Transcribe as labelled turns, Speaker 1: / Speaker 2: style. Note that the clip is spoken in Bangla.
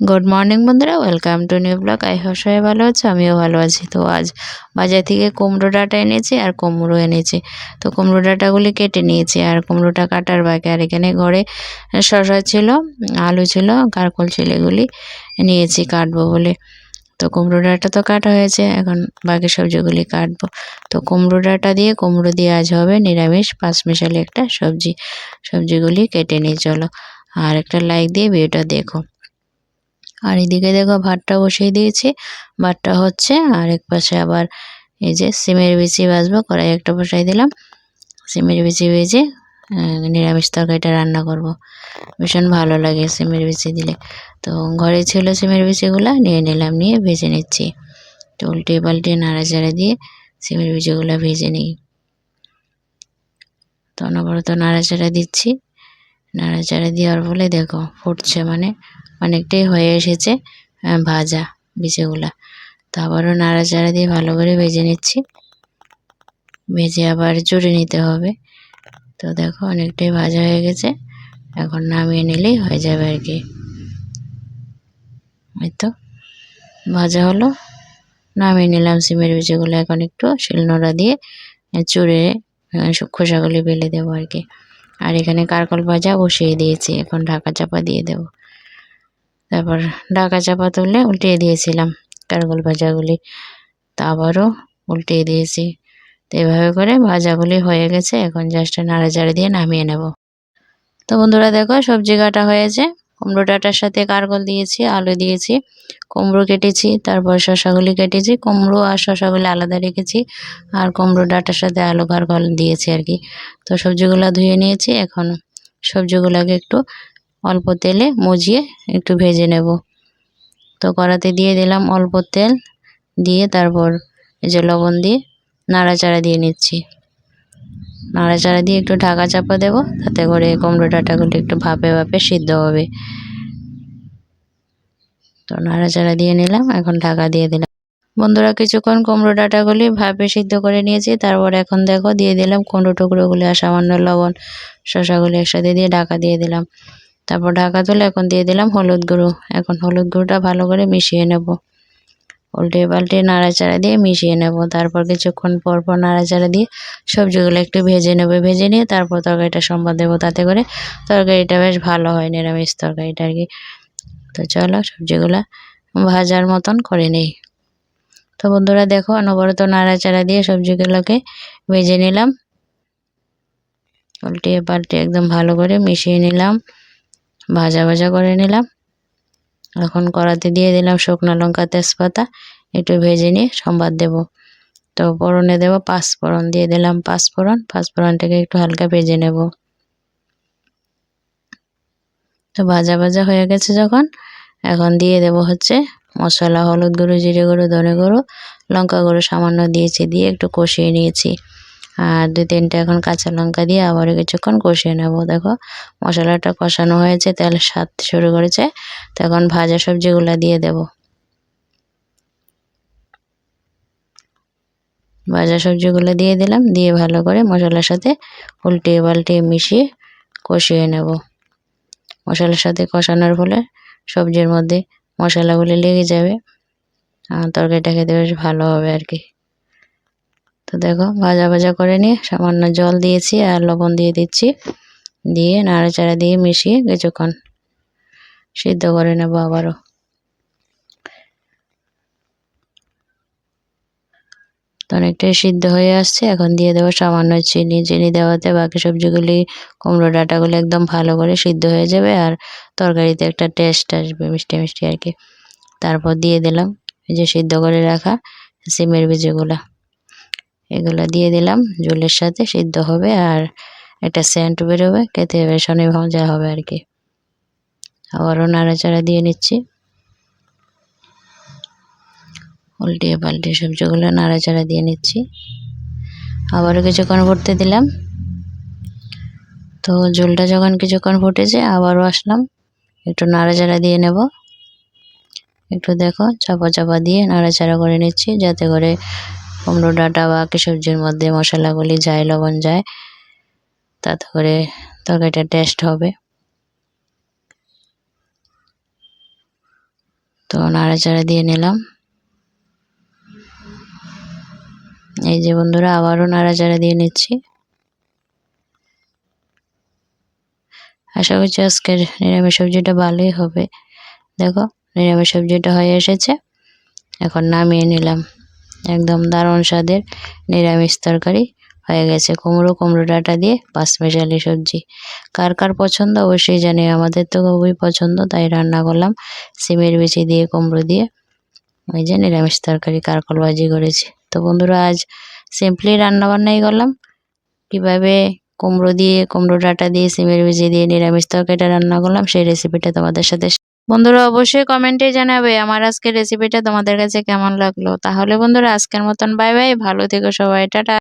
Speaker 1: গুড মর্নিং বন্ধুরা। Welcome to new blog I hope সবাই ভালো আছো, আমিও ভালো আছি। তো আজ বাজার থেকে কুমড়ো ডাঁটা এনেছি আর কুমড়ো এনেছি। তো কুমড়ো ডাঁটাগুলি কেটে নিয়েছি আর কুমড়োটা কাটার বাকি। আর এখানে ঘরে শশা ছিল, আলু ছিল কারকল ছিল, এগুলি নিয়েছি কাটবো বলে। তো কুমড়ো ডাঁটা তো কাটা হয়েছে, এখন বাকি সবজিগুলি কাটবো। তো কুমড়ো ডাঁটা দিয়ে, কুমড়ো দিয়ে আজ হবে নিরামিষ পাঁচ মিশালি একটা সবজি। সবজিগুলি কেটে নিয়ে চলো। আর একটা লাইক দিয়ে ভিডিওটা দেখো। আর এদিকে দেখো ভাতটা বসিয়ে দিয়েছি। ভাতটা হচ্ছে আর এক পাশে আবার এই যে সিমের বিচি বাজবো কড়াই একটা বসাই দিলাম। সিমের বিচি ভেজে নিরামিষ তরকারিটা রান্না করব। ভীষণ ভালো লাগে সিমের বিচি দিলে। তো ঘরে ছিল সিমের বিচিগুলো, নিয়ে নিলাম, নিয়ে ভেজে নিচ্ছি। তো উল্টে পাল্টে নাড়াচাড়া দিয়ে সিমের বিচিগুলো ভেজে নিই। তো অনবরত নাড়াচাড়া দিচ্ছি। নাড়াচাড়া দেওয়ার ফলে দেখো ফুটছে মানে অনেকটাই হয়ে এসেছে ভাজা বিচেগুলা। তো আবারও নাড়াচাড়া দিয়ে ভালো করে ভেজে নিচ্ছি। ভেজে আবার জুড়ে নিতে হবে। তো দেখো অনেকটাই ভাজা হয়ে গেছে, এখন নামিয়ে নিলেই হয়ে যাবে আর কি। তো ভাজা হলো, নামিয়ে নিলাম সিমের বিচিগুলো। এখন একটু শিলনোড়া দিয়ে চুড়ে খোসাগুলি বেলে দেবো আর কি। আর এখানে কারকল ভাজা বসিয়ে দিয়েছি, এখন ঢাকা চাপা দিয়ে দেব। তারপর ঢাকা চাপা তুলে উল্টিয়ে দিয়েছিলাম কারকল ভাজাগুলি। তা আবারও উল্টিয়ে দিয়েছি। তো এভাবে করে ভাজাগুলি হয়ে গেছে, এখন জাস্ট নাড়াচাড়া দিয়ে নামিয়ে নেব। তো বন্ধুরা দেখো, সবজি কাটা হয়েছে। কুমড়ো ডাটার সাথে কারকল দিয়েছি, আলু দিয়েছি, কুমড়ো কেটেছি, তারপর শশাগুলি কেটেছি, কুমড়ো আর শশাগুলি আলাদা রেখেছি আর কুমড়ো ডাটার সাথে আলু কারকল দিয়েছি আর কি। তো সবজিগুলো ধুয়ে নিয়েছি, এখন সবজিগুলোকে একটু অল্প তেলে মজিয়ে একটু ভেজে নেব। তো কড়াতে দিয়ে দিলাম অল্প তেল, দিয়ে তারপর এই যে লবণ দিয়ে নাড়াচাড়া দিয়ে নিচ্ছি। নাড়াচাড়া দিয়ে একটু ঢাকা চাপা দেবো, তাতে করে কুমড়ো ডাঁটাগুলো একটু ভাপে ভাপে সিদ্ধ হবে। তো নাড়াচাড়া দিয়ে নিলাম, এখন ঢাকা দিয়ে দিলাম। বন্ধুরা, কিছুক্ষণ কুমড়ো ডাঁটাগুলি ভাপে সিদ্ধ করে নিয়েছি, তারপর এখন দেখো দিয়ে দিলাম কুমড়ো টুকরোগুলি আর সামান্য লবণ শশাগুলি একসাথে দিয়ে ঢাকা দিয়ে দিলাম। তারপর ঢাকা তুলে এখন দিয়ে দিলাম হলুদ গুঁড়ো। এখন হলুদ গুঁড়োটা ভালো করে মিশিয়ে নেব। উল্টে পাল্টে নাড়াচাড়া দিয়ে মিশিয়ে নেব। তারপর কিছুক্ষণ পর পর নাড়াচাড়া দিয়ে সবজিগুলো একটু ভেজে নেব। ভেজে নিয়ে তারপর তরকারিটা সম্বাদ দেবো। তাতে করে তরকারিটা বেশ ভালো হয়, নিরামিষ তরকারিটা আর কি। তো চলো সবজিগুলো ভাজার মতন করে নেই। তো বন্ধুরা দেখো, অনবরত নাড়াচাড়া দিয়ে সবজিগুলোকে ভেজে নিলাম। উল্টে পাল্টে একদম ভালো করে মিশিয়ে নিলাম। ভাজা ভাজা করে নিলাম। এখন কড়াতে দিয়ে দিলাম শুকনো লঙ্কা, তেজপাতা, একটু ভেজে নিয়ে সম্বাদ দেব। তো ফোড়নে দেবো পাঁচফোড়ন দিয়ে দিলাম পাঁচফোড়ন পাঁচফোড়নটাকে একটু হালকা ভেজে নেব। তো ভাজা ভাজা হয়ে গেছে যখন, এখন দিয়ে দেব হচ্ছে মশলা, হলুদ গুঁড়ো, জিরে গুঁড়ো, ধনে গুঁড়ো, লঙ্কা গুঁড়ো সামান্য দিয়েছি, দিয়ে একটু কষিয়ে নিয়েছি। আর দু তিনটে এখন কাঁচা লঙ্কা দিয়ে আবারও কিছুক্ষণ কষিয়ে নেব, দেখো। মশলাটা কষানো হয়েছে, তেল স্বাদ শুরু করেছে। তখন ভাজা সবজিগুলো দিয়ে দেব। ভাজা সবজিগুলো দিয়ে দিলাম, দিয়ে ভালো করে মশলার সাথে উল্টিয়ে পাল্টিয়ে মিশিয়ে কষিয়ে নেব। মশলার সাথে কষানোর ফলে সবজির মধ্যে মশলাগুলি লেগে যাবে। তরকারিটা খেতে বেশ ভালো হবে আর কি। তো দেখো, ভাজা ভাজা করে নিয়ে সামান্য জল দিয়েছি আর লবণ দিয়ে দিচ্ছি। দিয়ে নাড়াচাড়া দিয়ে মিশিয়ে কিছুক্ষণ সিদ্ধ করে নেব আবারও। তো অনেকটাই সিদ্ধ হয়ে আসছে। এখন দিয়ে দেবো সামান্য চিনি। চিনি দেওয়াতে বাকি সবজিগুলি, কুমড়ো ডাঁটাগুলি একদম ভালো করে সিদ্ধ হয়ে যাবে আর তরকারিতে একটা টেস্ট আসবে, মিষ্টি মিষ্টি আর কি। তারপর দিয়ে দিলাম এই যে সিদ্ধ করে রাখা সিমের বীজগুলা। এগুলো দিয়ে দিলাম, জলের সাথে সিদ্ধ হবে আর একটা সেন্ট বেরোবে, খেতে বেসনে ভাজা হবে আর কি। আবারও নাড়াচাড়া দিয়ে নিচ্ছি। উল্টিয়ে পাল্টে সবজিগুলো নাড়াচাড়া দিয়ে নিচ্ছি। আবারও কিছুক্ষণ ফুটতে দিলাম। তো ঝোলটা যখন কিছুক্ষণ ফুটেছে, আবারও আসলাম। একটু নাড়াচাড়া দিয়ে নেব। একটু দেখো, চাপা চাপা দিয়ে নাড়াচাড়া করে নিচ্ছি, যাতে করে কুমড়ো ডাঁটা বা সবজির মধ্যে মশলাগুলি যায়, লবণ যায়, তাতে করে তরকারিটা টেস্ট হবে। তো নাড়াচাড়া দিয়ে নিলাম। এই যে বন্ধুরা, আবারও নাড়াচাড়া দিয়ে নিচ্ছি। আশা করছি আজকের নিরামিষ সবজিটা ভালোই হবে। দেখো, নিরামিষ সবজিটা হয়ে এসেছে। এখন নামিয়ে নিলাম। একদম দারুণ স্বাদের নিরামিষ তরকারি হয়ে গেছে। কুমড়ো কুমড়ো ডাঁটা দিয়ে পাঁচমিশালি সবজি। কার কার পছন্দ অবশ্যই জানি আমাদের তো খুবই পছন্দ, তাই রান্না করলাম। সিমের বিচি দিয়ে, কুমড়ো দিয়ে। ওই যে নিরামিষ তরকারি কারকল ভাজি করেছি। তো বন্ধুরা, আজ সিম্পলি রান্নাবান্নাই করলাম। কীভাবে কুমড়ো দিয়ে, কুমড়ো ডাঁটা দিয়ে, সিমের বিচি দিয়ে নিরামিষ তরকারিটা রান্না করলাম, সেই রেসিপিটা তোমাদের সাথে বন্ধুরা, অবশ্যই কমেন্টে জানাবে আমার আজকের রেসিপিটা তোমাদের কাছে কেমন লাগল। তাহলে বন্ধুরা, আজকের মতন বাই বাই ভালো থেকো সবাই, টাটা।